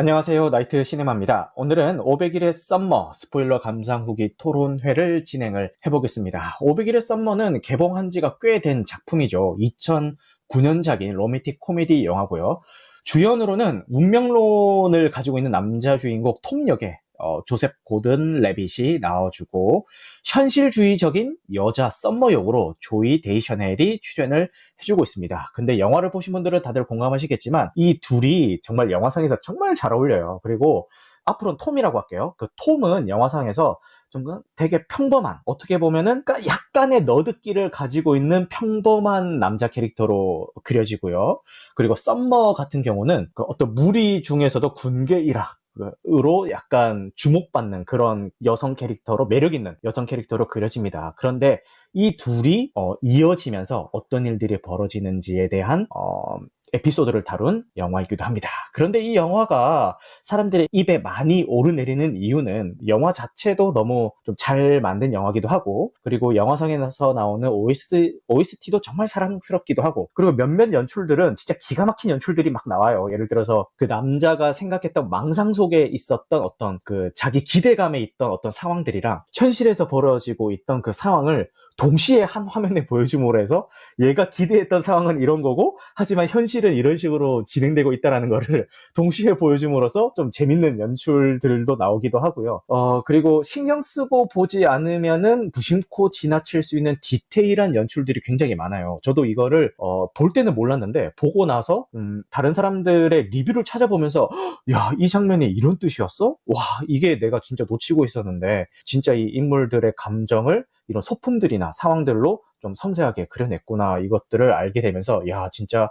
안녕하세요. 나이트 시네마입니다. 오늘은 500일의 썸머 스포일러 감상 후기 토론회를 진행을 해보겠습니다. 500일의 썸머는 개봉한 지가 꽤 된 작품이죠. 2009년작인 로맨틱 코미디 영화고요. 주연으로는 운명론을 가지고 있는 남자 주인공 톰 역의 어, 조셉 고든 레빗이 나와주고 현실주의적인 여자 썸머 역으로 조이 데이셔넬이 출연을 해주고 있습니다. 근데 영화를 보신 분들은 다들 공감하시겠지만 이 둘이 정말 영화상에서 정말 잘 어울려요. 그리고 앞으로는 톰이라고 할게요. 그 톰은 영화상에서 좀 되게 평범한 어떻게 보면은 약간의 너드기를 가지고 있는 평범한 남자 캐릭터로 그려지고요. 그리고 썸머 같은 경우는 그 어떤 무리 중에서도 군계 일학 으로 약간 주목받는 그런 여성 캐릭터로 매력 있는 여성 캐릭터로 그려집니다. 그런데 이 둘이 어, 이어지면서 어떤 일들이 벌어지는지에 대한 어, 에피소드를 다룬 영화이기도 합니다. 그런데 이 영화가 사람들의 입에 많이 오르내리는 이유는 영화 자체도 너무 좀 잘 만든 영화기도 하고 그리고 영화상에서 나오는 OST, OST도 정말 사랑스럽기도 하고 그리고 몇몇 연출들은 진짜 기가 막힌 연출들이 막 나와요. 예를 들어서 그 남자가 생각했던 망상 속에 있었던 어떤 그 자기 기대감에 있던 어떤 상황들이랑 현실에서 벌어지고 있던 그 상황을 동시에 한 화면에 보여줌으로 해서 얘가 기대했던 상황은 이런 거고 하지만 현실은 이런 식으로 진행되고 있다는 거를 동시에 보여줌으로써 좀 재밌는 연출들도 나오기도 하고요. 어, 그리고 신경 쓰고 보지 않으면은 무심코 지나칠 수 있는 디테일한 연출들이 굉장히 많아요. 저도 이거를 어, 볼 때는 몰랐는데 보고 나서 음, 다른 사람들의 리뷰를 찾아보면서 야, 이 장면이 이런 뜻이었어? 와, 이게 내가 진짜 놓치고 있었는데 진짜 이 인물들의 감정을 이런 소품들이나 상황들로 좀 섬세하게 그려냈구나 이것들을 알게 되면서 야 진짜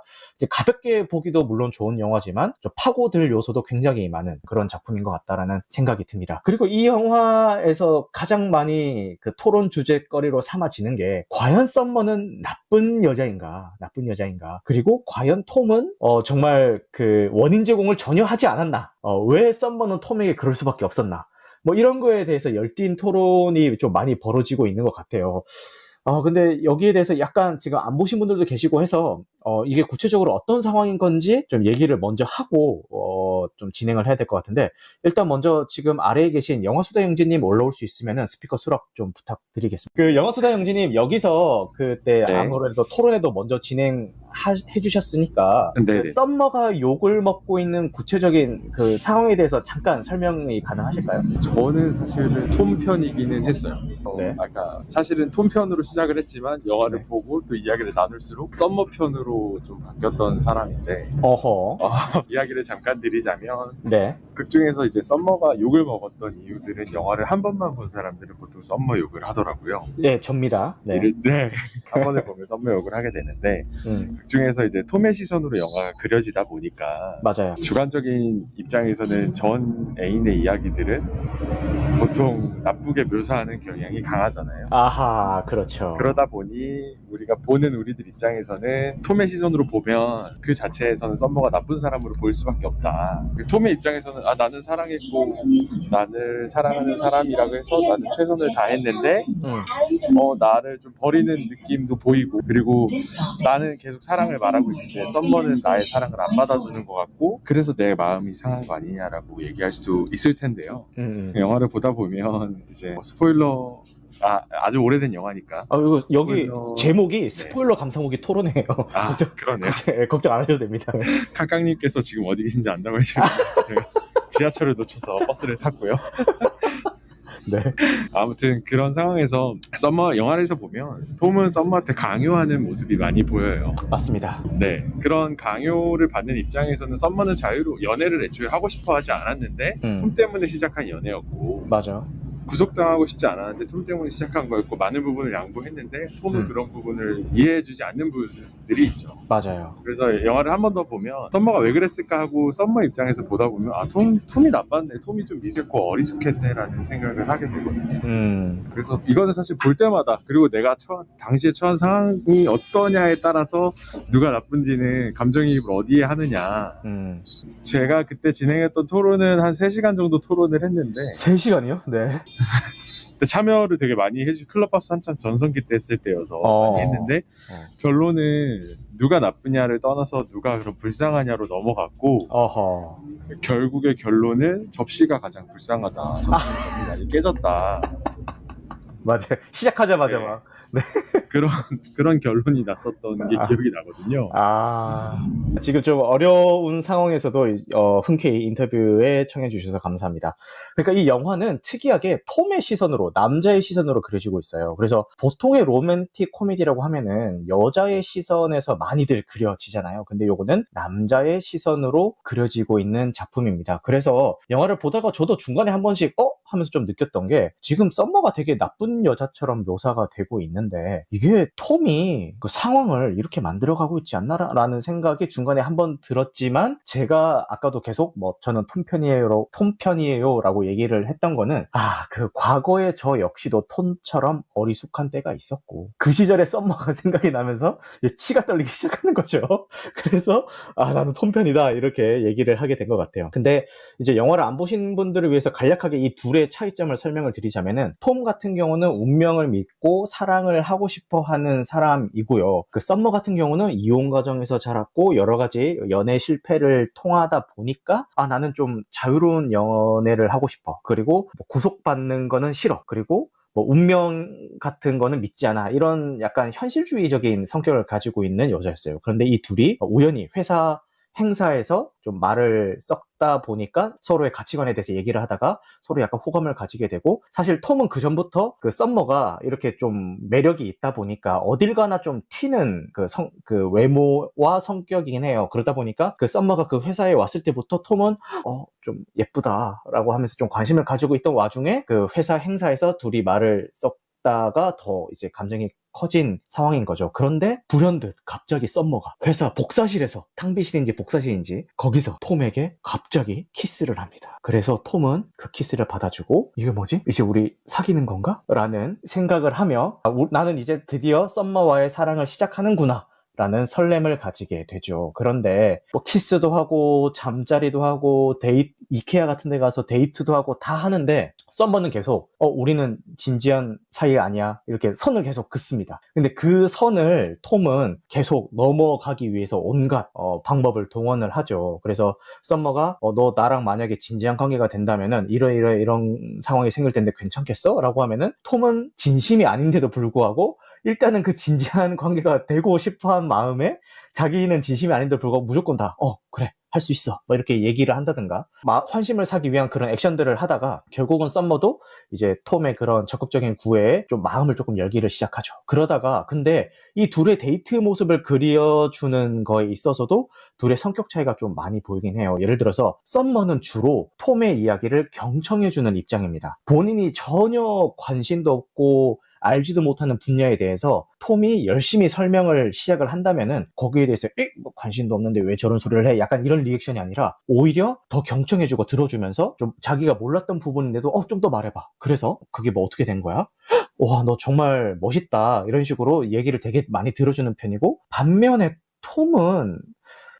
가볍게 보기도 물론 좋은 영화지만 좀 파고들 요소도 굉장히 많은 그런 작품인 것 같다라는 생각이 듭니다. 그리고 이 영화에서 가장 많이 그 토론 주제거리로 삼아지는 게 과연 썸머는 나쁜 여자인가 나쁜 여자인가? 그리고 과연 톰은 어, 정말 그 원인 제공을 전혀 하지 않았나? 어, 왜 썸머는 톰에게 그럴 수밖에 없었나 뭐 이런 거에 대해서 열띤 토론이 좀 많이 벌어지고 있는 것 같아요. 어, 근데 여기에 대해서 약간 지금 안 보신 분들도 계시고 해서, 어, 이게 구체적으로 어떤 상황인 건지 좀 얘기를 먼저 하고, 어, 좀 진행을 해야 될 것 같은데, 일단 먼저 지금 아래에 계신 영화수다 영진님 올라올 수 있으면은 스피커 수락 좀 부탁드리겠습니다. 그 영화수다 영진님 여기서 그때 네. 아무래도 토론회도 먼저 진행 해 주셨으니까 네네. 그 썸머가 욕을 먹고 있는 구체적인 그 상황에 대해서 잠깐 설명이 가능하실까요? 저는 사실은 톰 편이기는 했어요. 어, 네. 아까 사실은 톰 편으로 시작을 했지만 영화를 네. 보고 또 이야기를 나눌수록 썸머 편으로 좀 바뀌었던 사람인데 어허. 어, 이야기를 잠깐 드리자면 네. 극 중에서 이제 썸머가 욕을 먹었던 이유들은 영화를 한 번만 본 사람들은 보통 썸머 욕을 하더라고요. 네, 접니다. 네. 이를- 네. 한 번을 보면 썸머 욕을 하게 되는데 음, 극 중에서 이제 톰의 시선으로 영화가 그려지다 보니까 맞아요. 주관적인 입장에서는 전 애인의 이야기들은 보통 나쁘게 묘사하는 경향이 강하잖아요. 아하, 그렇죠. 그러다 보니 우리가 보는 우리들 입장에서는 톰의 시선으로 보면 그 자체에서는 썸머가 나쁜 사람으로 보일 수밖에 없다. 그 톰의 입장에서는 아 나는 사랑했고 나를 사랑하는 사람이라고 해서 나는 최선을 다했는데 음, 어 나를 좀 버리는 느낌도 보이고 그리고 나는 계속 사랑을 말하고 있는데 썸머는 나의 사랑을 안 받아주는 것 같고 그래서 내 마음이 상한 거 아니냐라고 얘기할 수도 있을 텐데요. 음, 음. 영화를 보다 보면 이제 뭐 스포일러 아 아주 오래된 영화니까 아, 이거 여기 스포일러. 제목이 스포일러 감상후기 토론이에요. 아 그러네요. 네, 걱정 안 하셔도 됩니다. 칸깡님께서 지금 어디 계신지 안다고 하시고 지하철을 놓쳐서 버스를 탔고요. 네. 아무튼 그런 상황에서 썸머 영화에서 보면 톰은 썸머한테 강요하는 모습이 많이 보여요. 맞습니다. 네 그런 강요를 받는 입장에서는 썸머는 자유로 연애를 애초에 하고 싶어 하지 않았는데 음. 톰 때문에 시작한 연애였고 맞아. 구속당하고 싶지 않았는데 톰 때문에 시작한 거였고 많은 부분을 양보했는데 톰은 음. 그런 부분을 이해해주지 않는 부분들이 있죠. 맞아요. 그래서 영화를 한 번 더 보면 썸머가 왜 그랬을까 하고 썸머 입장에서 보다 보면 아 톰, 톰이 나빴네 톰이 좀 미숙고 어리숙했네라는 생각을 하게 되거든요 음, 그래서 이거는 사실 볼 때마다 그리고 내가 처, 당시에 처한 상황이 어떠냐에 따라서 누가 나쁜지는 감정이입을 어디에 하느냐 음. 제가 그때 진행했던 토론은 한 3시간 정도 토론을 했는데 3시간이요? 네. 그때 참여를 되게 많이 해주 클럽하우스 한참 전성기 때 했을 때여서 어. 많이 했는데 어. 결론은 누가 나쁘냐를 떠나서 누가 그럼 불쌍하냐로 넘어갔고 어허. 결국의 결론은 접시가 가장 불쌍하다. 접시가 너무 많이 깨졌다. 맞아요. 시작하자마자 네. 막. 그런 그런 결론이 났었던 게 아. 기억이 나거든요. 아, 지금 좀 어려운 상황에서도 어, 흔쾌히 인터뷰에 청해 주셔서 감사합니다. 그러니까 이 영화는 특이하게 톰의 시선으로, 남자의 시선으로 그려지고 있어요. 그래서 보통의 로맨틱 코미디라고 하면은 여자의 시선에서 많이들 그려지잖아요. 근데 요거는 남자의 시선으로 그려지고 있는 작품입니다. 그래서 영화를 보다가 저도 중간에 한 번씩, 어? 하면서 좀 느꼈던 게 지금 썸머가 되게 나쁜 여자처럼 묘사가 되고 있는 데 이게 톰이 그 상황을 이렇게 만들어가고 있지 않나라는 생각이 중간에 한번 들었지만 제가 아까도 계속 뭐 저는 톰 편이에요, 톰 편이에요라고 얘기를 했던 거는 아 그 과거의 저 역시도 톰처럼 어리숙한 때가 있었고 그 시절의 썸머가 생각이 나면서 치가 떨리기 시작하는 거죠. 그래서 아 나는 톰 편이다 이렇게 얘기를 하게 된 것 같아요. 근데 이제 영화를 안 보신 분들을 위해서 간략하게 이 둘의 차이점을 설명을 드리자면은 톰 같은 경우는 운명을 믿고 사랑을 하고 싶어 하는 사람이고요. 그 썸머 같은 경우는 이혼 과정에서 자랐고 여러 가지 연애 실패를 통하다 보니까 아 나는 좀 자유로운 연애를 하고 싶어. 그리고 뭐 구속받는 거는 싫어. 그리고 뭐 운명 같은 거는 믿지 않아 이런 약간 현실주의적인 성격을 가지고 있는 여자였어요. 그런데 이 둘이 우연히 회사 행사에서 좀 말을 썩다 보니까 서로의 가치관에 대해서 얘기를 하다가 서로 약간 호감을 가지게 되고 사실 톰은 그 전부터 그 썸머가 이렇게 좀 매력이 있다 보니까 어딜 가나 좀 튀는 그 성, 그 외모와 성격이긴 해요. 그러다 보니까 그 썸머가 그 회사에 왔을 때부터 톰은 어, 좀 예쁘다라고 하면서 좀 관심을 가지고 있던 와중에 그 회사 행사에서 둘이 말을 썩 다가 더 이제 감정이 커진 상황인 거죠. 그런데 불현듯 갑자기 썸머가 회사 복사실에서 탕비실인지 복사실인지 거기서 톰에게 갑자기 키스를 합니다. 그래서 톰은 그 키스를 받아주고 이게 뭐지? 이제 우리 사귀는 건가? 라는 생각을 하며 아, 우- 나는 이제 드디어 썸머와의 사랑을 시작하는구나. 라는 설렘을 가지게 되죠. 그런데 뭐 키스도 하고 잠자리도 하고 데이 이케아 같은 데 가서 데이트도 하고 다 하는데 썸머는 계속 어 우리는 진지한 사이 아니야 이렇게 선을 계속 긋습니다. 근데 그 선을 톰은 계속 넘어가기 위해서 온갖 어, 방법을 동원을 하죠. 그래서 썸머가 어, 너 나랑 만약에 진지한 관계가 된다면은 이러이러 이런 상황이 생길 텐데 괜찮겠어? 라고 하면은 톰은 진심이 아닌데도 불구하고 일단은 그 진지한 관계가 되고 싶어 한 마음에 자기는 진심이 아닌데도 불구하고 무조건 다, 어, 그래, 할 수 있어. 뭐 이렇게 얘기를 한다든가, 마- 환심을 사기 위한 그런 액션들을 하다가, 결국은 썸머도 이제 톰의 그런 적극적인 구애에 좀 마음을 조금 열기를 시작하죠. 그러다가, 근데 이 둘의 데이트 모습을 그려주는 거에 있어서도 둘의 성격 차이가 좀 많이 보이긴 해요. 예를 들어서, 썸머는 주로 톰의 이야기를 경청해주는 입장입니다. 본인이 전혀 관심도 없고, 알지도 못하는 분야에 대해서 톰이 열심히 설명을 시작을 한다면은 거기에 대해서 에? 뭐 관심도 없는데 왜 저런 소리를 해? 약간 이런 리액션이 아니라 오히려 더 경청해주고 들어주면서 좀 자기가 몰랐던 부분인데도 어 좀 더 말해봐. 그래서 그게 뭐 어떻게 된 거야? 와 너 정말 멋있다 이런 식으로 얘기를 되게 많이 들어주는 편이고 반면에 톰은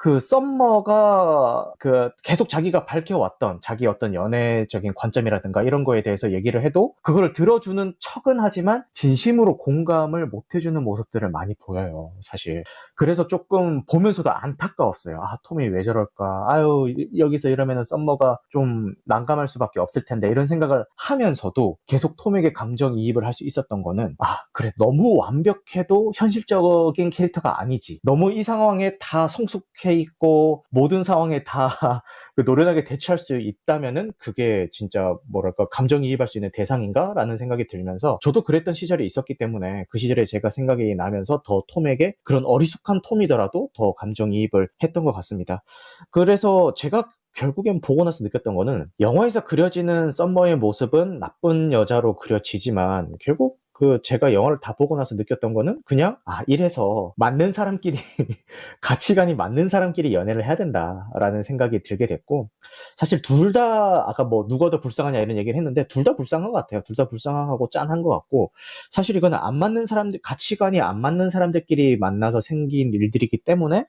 그 썸머가 그 계속 자기가 밝혀왔던 자기 어떤 연애적인 관점이라든가 이런 거에 대해서 얘기를 해도 그거를 들어주는 척은 하지만 진심으로 공감을 못 해주는 모습들을 많이 보여요, 사실. 그래서 조금 보면서도 안타까웠어요. 아, 톰이 왜 저럴까? 아유, 이- 여기서 이러면은 썸머가 좀 난감할 수밖에 없을 텐데 이런 생각을 하면서도 계속 톰에게 감정이입을 할 수 있었던 거는 아, 그래. 너무 완벽해도 현실적인 캐릭터가 아니지. 너무 이 상황에 다 성숙해 있고 모든 상황에 다 그 노련하게 대처할 수 있다면은 그게 진짜 뭐랄까 감정이입할 수 있는 대상인가라는 생각이 들면서 저도 그랬던 시절이 있었기 때문에 그 시절에 제가 생각이 나면서 더 톰에게 그런 어리숙한 톰이더라도 더 감정이입을 했던 것 같습니다. 그래서 제가 결국엔 보고 나서 느꼈던 거는 영화에서 그려지는 썸머의 모습은 나쁜 여자로 그려지지만 결국 그 제가 영화를 다 보고 나서 느꼈던 거는 그냥 아 이래서 맞는 사람끼리 가치관이 맞는 사람끼리 연애를 해야 된다라는 생각이 들게 됐고 사실 둘 다 아까 뭐 누가 더 불쌍하냐 이런 얘기를 했는데 둘 다 불쌍한 것 같아요. 둘 다 불쌍하고 짠한 것 같고 사실 이거는 안 맞는 사람들 가치관이 안 맞는 사람들끼리 만나서 생긴 일들이기 때문에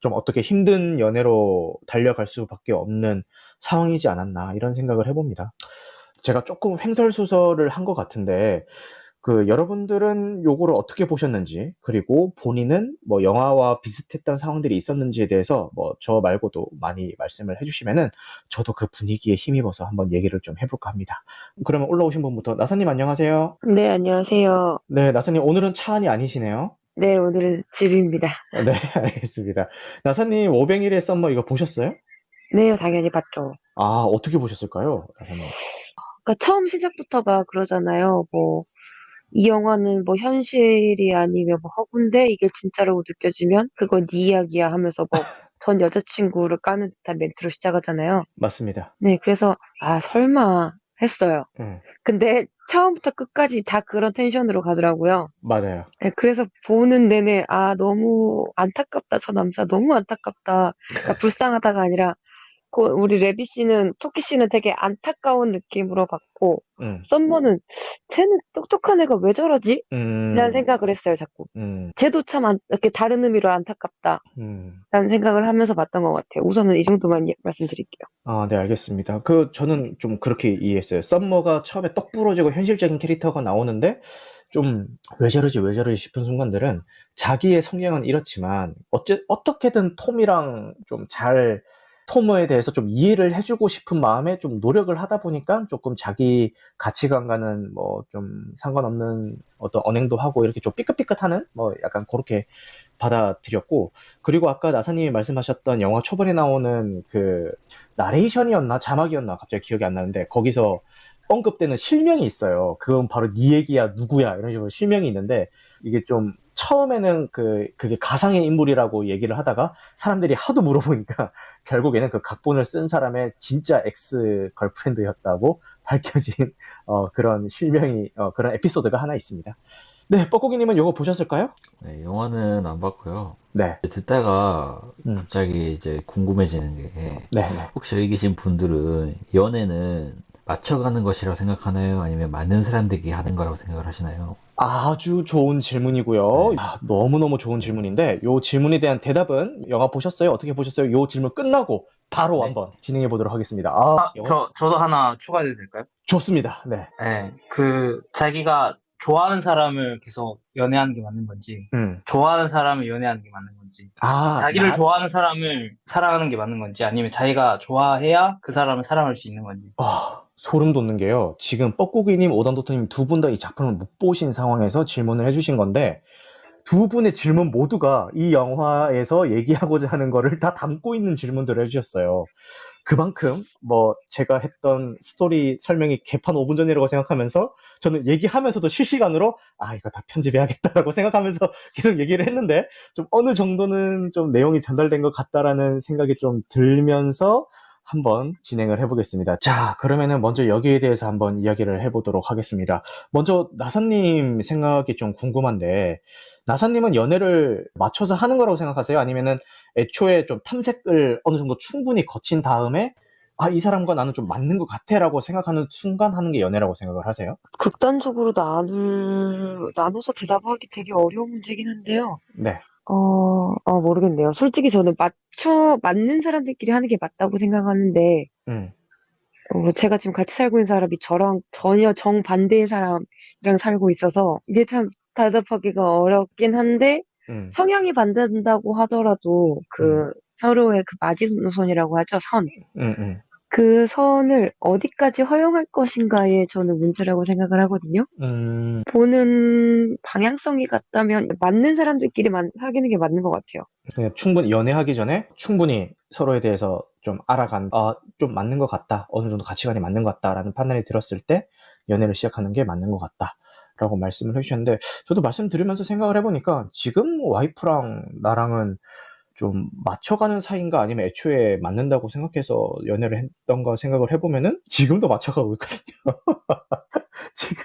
좀 어떻게 힘든 연애로 달려갈 수밖에 없는 상황이지 않았나 이런 생각을 해봅니다. 제가 조금 횡설수설을 한 것 같은데 그 여러분들은 요거를 어떻게 보셨는지 그리고 본인은 뭐 영화와 비슷했던 상황들이 있었는지에 대해서 뭐 저 말고도 많이 말씀을 해주시면은 저도 그 분위기에 힘입어서 한번 얘기를 좀 해볼까 합니다. 그러면 올라오신 분부터 나사님 안녕하세요. 네, 안녕하세요. 네, 나사님 오늘은 차 안이 아니시네요. 네, 오늘은 집입니다. 네, 알겠습니다. 나사님 500일의 썸머 이거 보셨어요? 네, 당연히 봤죠. 아, 어떻게 보셨을까요? 나사님. 그러니까 처음 시작부터가 그러잖아요. 뭐, 이 영화는 뭐 현실이 아니면 뭐 허구인데 이게 진짜라고 느껴지면 그건 네 이야기야 하면서 뭐 전 여자친구를 까는 듯한 멘트로 시작하잖아요. 맞습니다. 네, 그래서 아, 설마 했어요. 음, 근데 처음부터 끝까지 다 그런 텐션으로 가더라고요. 맞아요. 네, 그래서 보는 내내 아 너무 안타깝다 저 남자 너무 안타깝다 그러니까 불쌍하다가 아니라 그 우리 레비 씨는 토끼 씨는 되게 안타까운 느낌으로 봤고 음, 썸머는 쟤는 똑똑한 애가 왜 저러지? 음, 라는 생각을 했어요 자꾸 음, 쟤도 참 안- 이렇게 다른 의미로 안타깝다 음. 라는 생각을 하면서 봤던 것 같아요 우선은 이 정도만 예- 말씀드릴게요 아, 네, 알겠습니다. 그, 저는 좀 그렇게 이해했어요. 썸머가 처음에 떡 부러지고 현실적인 캐릭터가 나오는데, 좀, 왜 저러지, 왜 저러지 싶은 순간들은, 자기의 성향은 이렇지만, 어째, 어떻게든 톰이랑 좀 잘, 톰에 대해서 좀 이해를 해주고 싶은 마음에 좀 노력을 하다 보니까 조금 자기 가치관과는 뭐 좀 상관없는 어떤 언행도 하고 이렇게 좀 삐끗삐끗하는 뭐 약간 그렇게 받아들였고 그리고 아까 나사님이 말씀하셨던 영화 초반에 나오는 그 나레이션이었나 자막이었나 갑자기 기억이 안 나는데 거기서 언급되는 실명이 있어요. 그건 바로 네 얘기야 누구야 이런 식으로 실명이 있는데 이게 좀 처음에는 그 그게 가상의 인물이라고 얘기를 하다가 사람들이 하도 물어보니까 결국에는 그 각본을 쓴 사람의 진짜 엑스 걸프렌드였다고 밝혀진 어, 그런 실명이 어, 그런 에피소드가 하나 있습니다. 네, 뻐꾸기님은 이거 보셨을까요? 네, 영화는 안 봤고요. 네, 듣다가 음. 갑자기 이제 궁금해지는 게 네, 네. 혹시 여기 계신 분들은 연애는 맞춰가는 것이라고 생각하나요? 아니면 맞는 사람들끼리 하는 거라고 생각을 하시나요? 아주 좋은 질문이고요. 네. 아, 너무너무 좋은 질문인데, 요 질문에 대한 대답은 영화 보셨어요? 어떻게 보셨어요? 요 질문 끝나고 바로 네. 한번 진행해 보도록 하겠습니다. 아, 아, 영화 저, 저도 하나 추가해도 될까요? 좋습니다. 네. 네, 그, 자기가 좋아하는 사람을 계속 연애하는 게 맞는 건지, 음. 좋아하는 사람을 연애하는 게 맞는 건지, 아, 자기를 나- 좋아하는 사람을 사랑하는 게 맞는 건지, 아니면 자기가 좋아해야 그 사람을 사랑할 수 있는 건지. 아, 소름 돋는 게요. 지금 뻐꾸기님, 오단도토님 두 분 다 이 작품을 못 보신 상황에서 질문을 해주신 건데, 두 분의 질문 모두가 이 영화에서 얘기하고자 하는 거를 다 담고 있는 질문들을 해주셨어요. 그만큼, 뭐, 제가 했던 스토리 설명이 개판 5분 전이라고 생각하면서, 저는 얘기하면서도 실시간으로, 아, 이거 다 편집해야겠다라고 생각하면서 계속 얘기를 했는데, 좀 어느 정도는 좀 내용이 전달된 것 같다라는 생각이 좀 들면서, 한번 진행을 해보겠습니다. 자, 그러면은 먼저 여기에 대해서 한번 이야기를 해보도록 하겠습니다. 먼저 나사님 생각이 좀 궁금한데, 나사님은 연애를 맞춰서 하는 거라고 생각하세요? 아니면은 애초에 좀 탐색을 어느 정도 충분히 거친 다음에, 아, 이 사람과 나는 좀 맞는 것 같아 라고 생각하는 순간 하는 게 연애라고 생각을 하세요? 극단적으로 나눌 나눠서 대답하기 되게 어려운 문제긴 한데요 네. 어, 어 모르겠네요. 솔직히 저는 맞춰 맞는 사람들끼리 하는 게 맞다고 생각하는데 음, 어, 제가 지금 같이 살고 있는 사람이 저랑 전혀 정반대의 사람이랑 살고 있어서 이게 참 대답하기가 어렵긴 한데 음, 성향이 반대된다고 하더라도 그 서로의 그 마지노선이라고 하죠, 선. 음, 음, 그 선을 어디까지 허용할 것인가에 저는 문제라고 생각을 하거든요. 음, 보는 방향성이 같다면 맞는 사람들끼리 만- 사귀는 게 맞는 것 같아요. 충분히 연애하기 전에 충분히 서로에 대해서 좀 알아간, 아, 좀 맞는 것 같다. 어느 정도 가치관이 맞는 것 같다라는 판단이 들었을 때 연애를 시작하는 게 맞는 것 같다. 라고 말씀을 해주셨는데, 저도 말씀 들으면서 생각을 해보니까 지금 와이프랑 나랑은 좀 맞춰가는 사이인가 아니면 애초에 맞는다고 생각해서 연애를 했던가 생각을 해보면은 지금도 맞춰가고 있거든요. 지금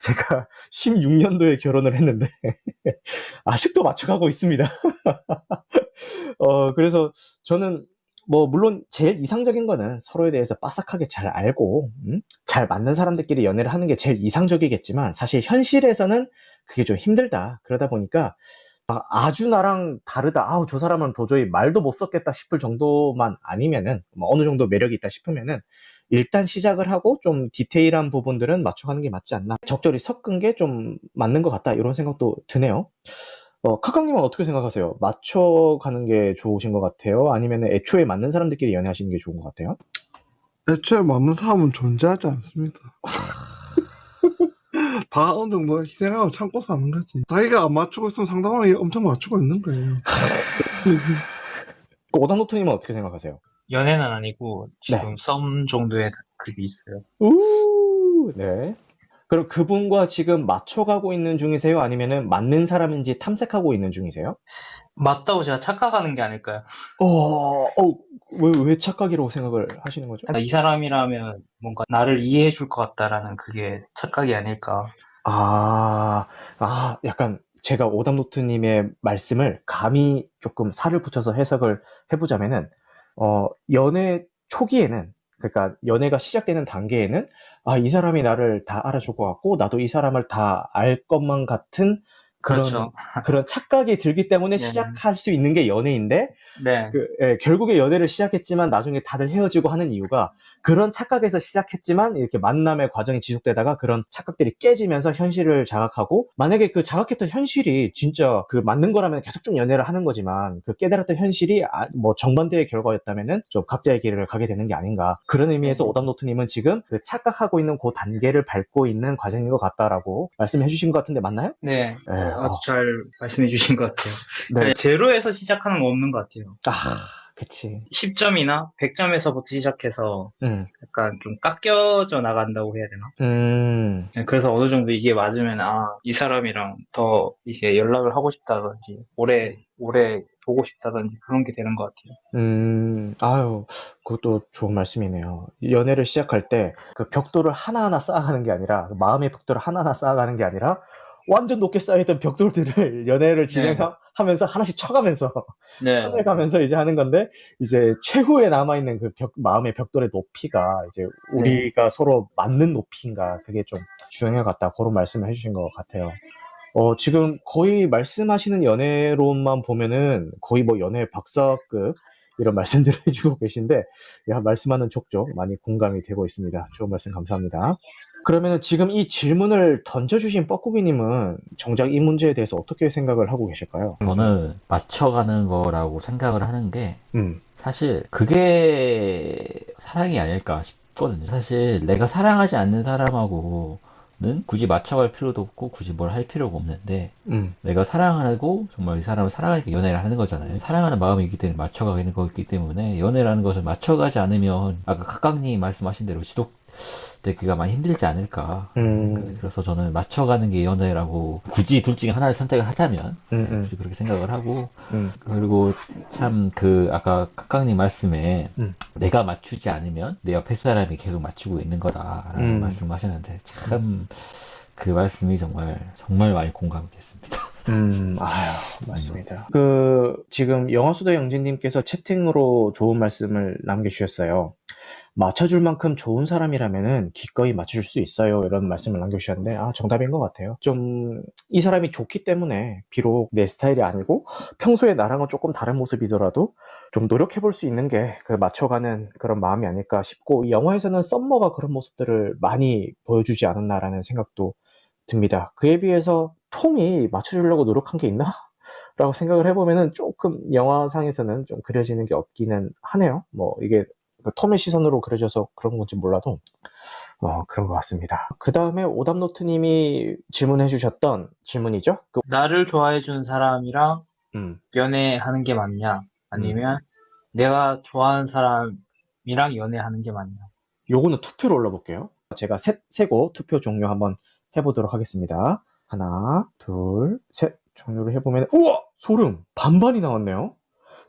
제가 16년도에 결혼을 했는데 아직도 맞춰가고 있습니다. 어, 그래서 저는 뭐 물론 제일 이상적인 거는 서로에 대해서 빠삭하게 잘 알고 음? 잘 맞는 사람들끼리 연애를 하는 게 제일 이상적이겠지만 사실 현실에서는 그게 좀 힘들다. 그러다 보니까 아, 아주 나랑 다르다. 아우, 저 사람은 도저히 말도 못 섞겠다 싶을 정도만 아니면은, 뭐 어느 정도 매력이 있다 싶으면은, 일단 시작을 하고 좀 디테일한 부분들은 맞춰가는 게 맞지 않나. 적절히 섞은 게 좀 맞는 것 같다. 이런 생각도 드네요. 어, 카카님은 어떻게 생각하세요? 맞춰가는 게 좋으신 것 같아요? 아니면 애초에 맞는 사람들끼리 연애하시는 게 좋은 것 같아요? 애초에 맞는 사람은 존재하지 않습니다. 다 어느 정도 희생하고 참고 사는 거지. 자기가 안 맞추고 있으면 상대방이 엄청 맞추고 있는 거예요. 그 오다노트님은 어떻게 생각하세요? 연애는 아니고 지금 썸 정도의 그게 있어요. 우, 네. 그럼 그분과 지금 맞춰가고 있는 중이세요? 아니면은 맞는 사람인지 탐색하고 있는 중이세요? 맞다고 제가 착각하는 게 아닐까요? 어, 어, 왜, 왜 착각이라고 생각을 하시는 거죠? 이 사람이라면 뭔가 나를 이해해 줄 것 같다라는 그게 착각이 아닐까. 아, 아, 약간 제가 오담노트님의 말씀을 감히 조금 살을 붙여서 해석을 해보자면은, 어, 연애 초기에는, 그러니까 연애가 시작되는 단계에는, 아, 이 사람이 나를 다 알아줄 것 같고, 나도 이 사람을 다 알 것만 같은 그런, 그렇죠. 그런 착각이 들기 때문에 네. 시작할 수 있는 게 연애인데, 네. 그, 예, 결국에 연애를 시작했지만 나중에 다들 헤어지고 하는 이유가 그런 착각에서 시작했지만 이렇게 만남의 과정이 지속되다가 그런 착각들이 깨지면서 현실을 자각하고 만약에 그 자각했던 현실이 진짜 그 맞는 거라면 계속 좀 연애를 하는 거지만 그 깨달았던 현실이 아, 뭐 정반대의 결과였다면은 좀 각자의 길을 가게 되는 게 아닌가 그런 의미에서 네. 오담노트님은 지금 그 착각하고 있는 그 단계를 밟고 있는 과정인 것 같다라고 말씀해 주신 것 같은데 맞나요? 네. 예, 아주 어, 잘 말씀해 주신 것 같아요. 네. 네, 제로에서 시작하는 거 없는 것 같아요. 아, 그치. 10점이나 100점에서부터 시작해서 음, 약간 좀 깎여져 나간다고 해야 되나? 음, 네, 그래서 어느 정도 이게 맞으면, 아, 이 사람이랑 더 이제 연락을 하고 싶다든지, 오래, 오래 보고 싶다든지 그런 게 되는 것 같아요. 음, 아유, 그것도 좋은 말씀이네요. 연애를 시작할 때 그 벽돌을 하나하나 쌓아가는 게 아니라, 그 마음의 벽돌을 하나하나 쌓아가는 게 아니라, 완전 높게 쌓여있던 벽돌들을 연애를 진행하 면서 하나씩 쳐가면서, 네. 쳐내가면서 이제 하는 건데, 이제 최후에 남아있는 그 벽, 마음의 벽돌의 높이가 이제 우리가 서로 맞는 높이인가, 그게 좀 중요한 것 같다. 그런 말씀을 해주신 것 같아요. 어, 지금 거의 말씀하시는 연애론만 보면은 거의 뭐 연애 박사급 이런 말씀들을 해주고 계신데, 야, 말씀하는 족족 많이 공감이 되고 있습니다. 좋은 말씀 감사합니다. 그러면 지금 이 질문을 던져주신 뻐꾸기님은 정작 이 문제에 대해서 어떻게 생각을 하고 계실까요? 저는 맞춰가는 거라고 생각을 하는 게 음, 사실 그게 사랑이 아닐까 싶거든요. 사실 내가 사랑하지 않는 사람하고 는 굳이 맞춰갈 필요도 없고 굳이 뭘 할 필요가 없는데 음, 내가 사랑하고 정말 이 사람을 사랑하니까 연애를 하는 거잖아요. 사랑하는 마음이 있기 때문에 맞춰가는 거기 때문에 연애라는 것을 맞춰가지 않으면 아까 각각님 말씀하신 대로 지속 되기가 많이 힘들지 않을까. 음, 그래서 저는 맞춰가는 게 연애라고 굳이 둘 중에 하나를 선택을 하자면 음, 음, 굳이 그렇게 생각을 하고 음, 그리고 참 그 아까 각각님 말씀에 음. 내가 맞추지 않으면 내 옆에 사람이 계속 맞추고 있는 거다라는 음. 말씀하셨는데 참 그 말씀이 정말 정말 많이 공감이 됐습니다. 음, 아유, 맞습니다. 그, 지금 영화수도 영진님께서 채팅으로 좋은 말씀을 남겨주셨어요. 맞춰줄 만큼 좋은 사람이라면은 기꺼이 맞춰줄 수 있어요. 이런 말씀을 남겨주셨는데, 아, 정답인 것 같아요. 좀, 이 사람이 좋기 때문에, 비록 내 스타일이 아니고, 평소에 나랑은 조금 다른 모습이더라도, 좀 노력해볼 수 있는 게, 그 맞춰가는 그런 마음이 아닐까 싶고, 이 영화에서는 썸머가 그런 모습들을 많이 보여주지 않았나라는 생각도 듭니다. 그에 비해서 톰이 맞춰주려고 노력한 게 있나? 라고 생각을 해보면은 조금 영화상에서는 좀 그려지는 게 없기는 하네요. 뭐 이게 그 톰의 시선으로 그려져서 그런 건지 몰라도 어, 그런 것 같습니다. 그 다음에 오답노트님이 질문해 주셨던 질문이죠? 그, 나를 좋아해주는 사람이랑 음, 연애하는 게 맞냐? 아니면 내가 좋아하는 사람이랑 연애하는 게 맞냐? 요거는 투표로 올려볼게요. 제가 셋, 세고 투표 종료 한번 해보도록 하겠습니다. 하나, 둘, 셋. 종료를 해보면, 우와! 소름! 반반이 나왔네요.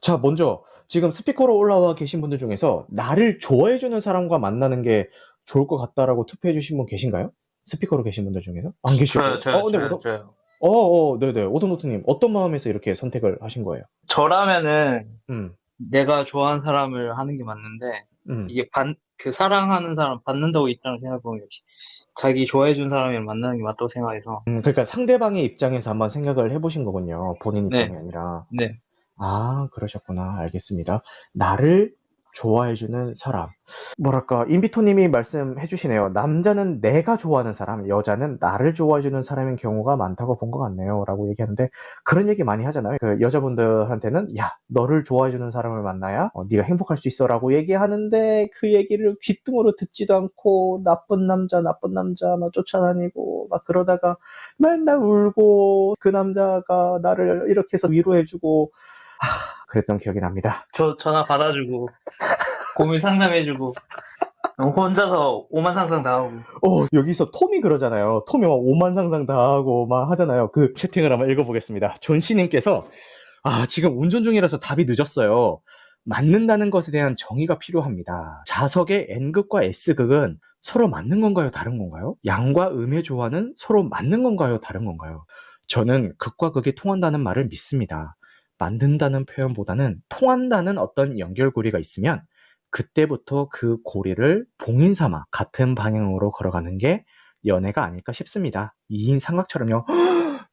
자, 먼저, 지금 스피커로 올라와 계신 분들 중에서 나를 좋아해주는 사람과 만나는 게 좋을 것 같다라고 투표해주신 분 계신가요? 스피커로 계신 분들 중에서? 안 계시고. 저요, 저요, 어, 네, 저요, 저요. 어, 어, 네네. 오도노트님, 어떤 마음에서 이렇게 선택을 하신 거예요? 저라면은 음, 내가 좋아하는 사람을 하는 게 맞는데, 음, 이게 반, 그 사랑하는 사람 받는다고 입장을 생각해보면 역시 자기 좋아해준 사람이랑 만나는 게 맞다고 생각해서 음, 그러니까 상대방의 입장에서 한번 생각을 해보신 거군요. 본인 네. 입장이 아니라. 네 아, 그러셨구나. 알겠습니다. 나를 좋아해주는 사람. 뭐랄까, 인비토님이 말씀해 주시네요. 남자는 내가 좋아하는 사람, 여자는 나를 좋아해주는 사람인 경우가 많다고 본 것 같네요. 라고 얘기하는데, 그런 얘기 많이 하잖아요. 그 여자분들한테는, 야, 너를 좋아해주는 사람을 만나야 어, 네가 행복할 수 있어. 라고 얘기하는데, 그 얘기를 귀뚱으로 듣지도 않고, 나쁜 남자, 나쁜 남자, 막 쫓아다니고, 막 그러다가 맨날 울고, 그 남자가 나를 이렇게 해서 위로해주고, 하, 그랬던 기억이 납니다. 저 전화 받아주고 고민 상담해주고 혼자서 오만 상상 다 하고 어, 여기서 톰이 그러잖아요. 톰이 막 오만 상상 다 하고 막 하잖아요. 그 채팅을 한번 읽어보겠습니다. 존씨님께서, 아, 지금 운전 중이라서 답이 늦었어요. 맞는다는 것에 대한 정의가 필요합니다. 자석의 N극과 S극은 서로 맞는 건가요? 다른 건가요? 양과 음의 조화는 서로 맞는 건가요? 다른 건가요? 저는 극과 극이 통한다는 말을 믿습니다. 만든다는 표현보다는 통한다는 어떤 연결고리가 있으면 그때부터 그 고리를 봉인 삼아 같은 방향으로 걸어가는 게 연애가 아닐까 싶습니다. 이인 삼각처럼요.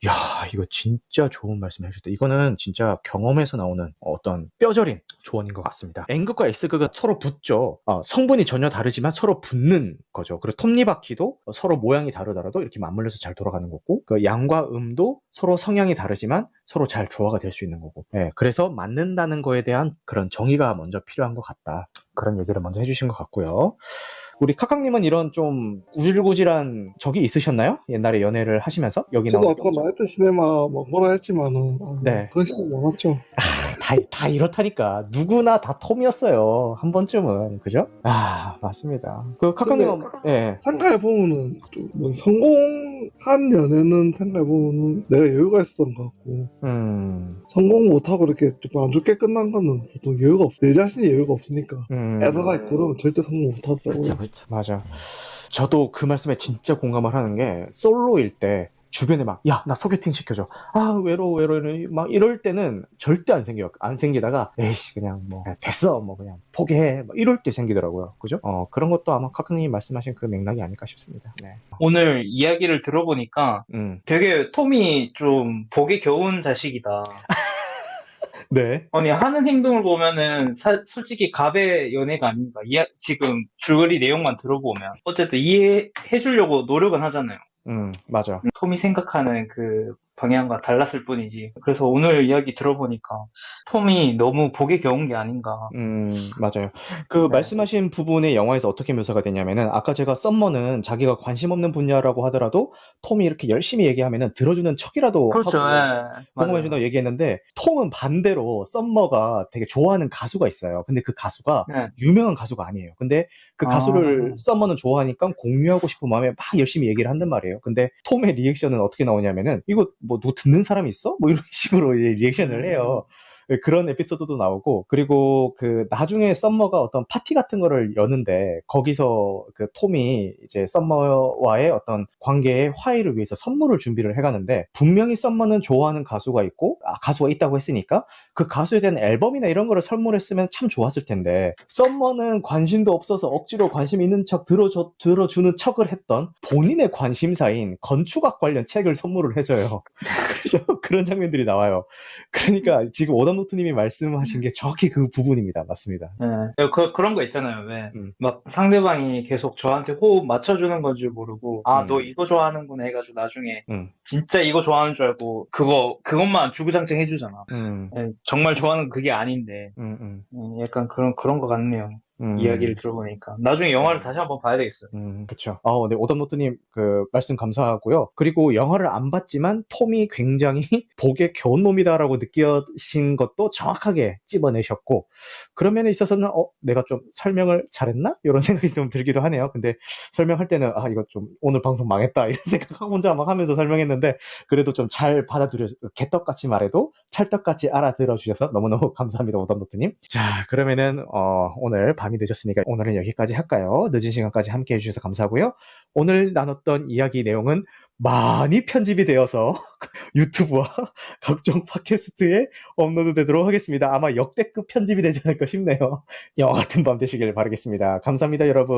야, 이거 진짜 좋은 말씀 해주셨다. 이거는 진짜 경험에서 나오는 어떤 뼈저린 조언인 것 같습니다. N극과 S극은 서로 붙죠. 어, 성분이 전혀 다르지만 서로 붙는 거죠. 그리고 톱니바퀴도 서로 모양이 다르더라도 이렇게 맞물려서 잘 돌아가는 거고, 그 양과 음도 서로 성향이 다르지만 서로 잘 조화가 될 수 있는 거고. 예, 그래서 맞는다는 거에 대한 그런 정의가 먼저 필요한 것 같다. 그런 얘기를 먼저 해주신 것 같고요. 우리 카카님은 이런 좀 우질구질한 적이 있으셨나요? 옛날에 연애를 하시면서 여기 저도 아까 말했던 시네마 뭐 뭐라 했지만은 아, 네. 그런 시절 많았죠. 다, 다 이렇다니까. 누구나 다 톰이었어요. 한 번쯤은. 그죠? 아 맞습니다. 그 카카님은 예. 생각해 보면은 좀뭐 성공한 연애는 생각해 보면은 내가 여유가 있었던 것 같고. 음, 성공 못하고 이렇게 좀 안 좋게 끝난 거는 보통 여유가 없. 내 자신이 여유가 없으니까. 음, 애들아 있고 그러면 절대 성공 못하더라고요. 그렇죠, 그렇죠. 맞아. 저도 그 말씀에 진짜 공감을 하는 게 솔로일 때 주변에 막 야 나 소개팅 시켜줘 아 외로워 외로워 막 이럴 때는 절대 안 생겨요 안 생기다가 에이씨 그냥 뭐 그냥 됐어 뭐 그냥 포기해 막 이럴 때 생기더라고요 그죠? 어 그런 것도 아마 카카님이 말씀하신 그 맥락이 아닐까 싶습니다 네. 오늘 이야기를 들어보니까 음. 되게 톰이 좀 복에 겨운 자식이다. 네. 아니 하는 행동을 보면은 사- 솔직히 갑의 연애가 아닌가. 이야, 지금 줄거리 내용만 들어보면 어쨌든 이해해 주려고 노력은 하잖아요. 음, 맞아. 톰이 생각하는 그 방향과 달랐을 뿐이지. 그래서 오늘 이야기 들어보니까 톰이 너무 복에 겨운 게 아닌가. 음, 맞아요. 그 말씀하신 부분의 영화에서 어떻게 묘사가 되냐면은 아까 제가 썸머는 자기가 관심 없는 분야라고 하더라도 톰이 이렇게 열심히 얘기하면은 들어주는 척이라도 그렇죠. 하고 예. 공감해준다고 얘기했는데 톰은 반대로 썸머가 되게 좋아하는 가수가 있어요. 근데 그 가수가 네. 유명한 가수가 아니에요. 근데 그 가수를 아. 썸머는 좋아하니까 공유하고 싶은 마음에 막 열심히 얘기를 한단 말이에요. 근데 톰의 리액션은 어떻게 나오냐면은 이거 뭐너 듣는 사람 있어? 뭐 이런 식으로 이제 리액션을 해요. 네, 그런 에피소드도 나오고 그리고 그 나중에 썸머가 어떤 파티 같은 거를 여는데 거기서 그 톰이 이제 썸머와의 어떤 관계의 화해를 위해서 선물을 준비를 해가는데 분명히 썸머는 좋아하는 가수가 있고 아, 가수가 있다고 했으니까 그 가수에 대한 앨범이나 이런 거를 선물했으면 참 좋았을 텐데 썸머는 관심도 없어서 억지로 관심 있는 척 들어줘, 들어주는 척을 했던 본인의 관심사인 건축학 관련 책을 선물을 해줘요. 그래서 그런 장면들이 나와요. 그러니까 지금 오담노트님이 말씀하신 게 정확히 그 부분입니다. 맞습니다. 예. 그, 그런 거 있잖아요. 왜? 음. 막 상대방이 계속 저한테 호흡 맞춰주는 건 줄 모르고, 아, 음. 너 이거 좋아하는구나 해가지고 나중에 음. 진짜 이거 좋아하는 줄 알고, 그거, 그것만 주구장창 해주잖아. 음, 예, 정말 좋아하는 그게 아닌데, 음, 음, 음, 약간 그런, 그런 거 같네요. 음. 이야기를 들어보니까. 나중에 영화를 다시 한번 봐야 되겠어요. 음, 그쵸. 어, 네, 오담노트님, 그, 말씀 감사하고요. 그리고 영화를 안 봤지만, 톰이 굉장히 복에 겨운 놈이다라고 느껴신 것도 정확하게 찝어내셨고, 그런 면에 있어서는, 어, 내가 좀 설명을 잘했나? 이런 생각이 좀 들기도 하네요. 근데, 설명할 때는, 아, 이거 좀, 오늘 방송 망했다. 이런 생각 혼자 막 하면서 설명했는데, 그래도 좀 잘 받아들여, 개떡같이 말해도 찰떡같이 알아들어 주셔서 너무너무 감사합니다, 오담노트님. 자, 그러면은, 어, 오늘 밤이 늦었으니까 오늘은 여기까지 할까요? 늦은 시간까지 함께 해주셔서 감사하고요. 오늘 나눴던 이야기 내용은 많이 편집이 되어서 유튜브와 각종 팟캐스트에 업로드 되도록 하겠습니다. 아마 역대급 편집이 되지 않을까 싶네요. 영화 같은 밤 되시길 바라겠습니다. 감사합니다, 여러분.